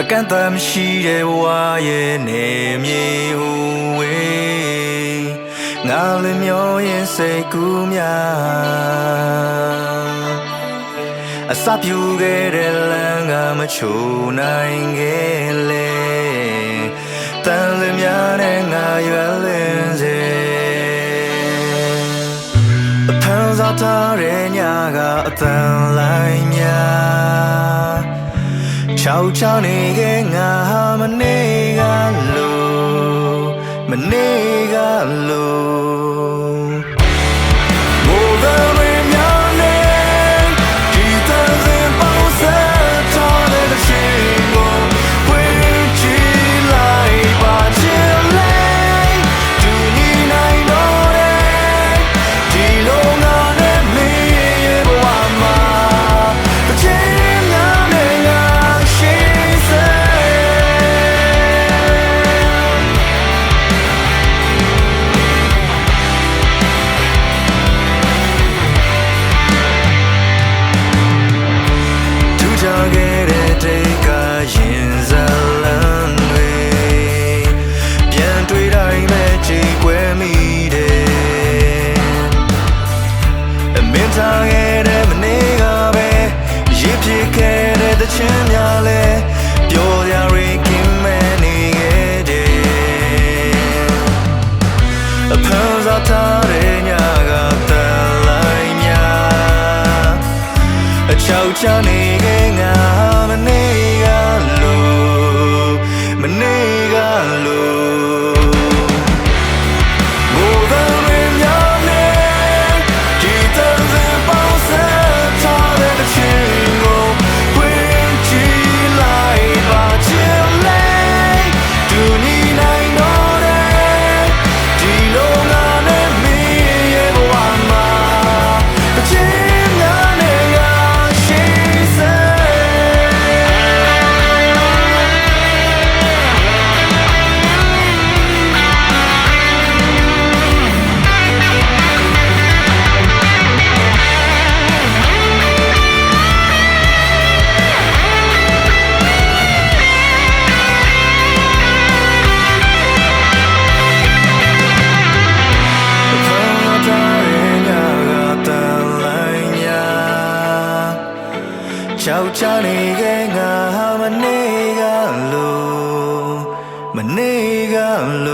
အကန့်အသတ်မရှိတဲ့ဘဝရဲ့နေမြေဟူဝေးငါလည်းမျောရင်စိတ်ကူးများအစပြူခဲ့တဲ့လမ်းကမချိုနိုင်ခဲ့လေတန်လည်းများနဲ့ငါရွယ်လင်းစေအဖန်စားထားတဲ့ညကအတန်လိုက်များ ချောက်ချောင်းနေခဲ့ငါဟာမနေကလို့မနေကလို့ အချောက်ချနေ က်ချနေခဲ့ငါမနေကလို့မနေကလ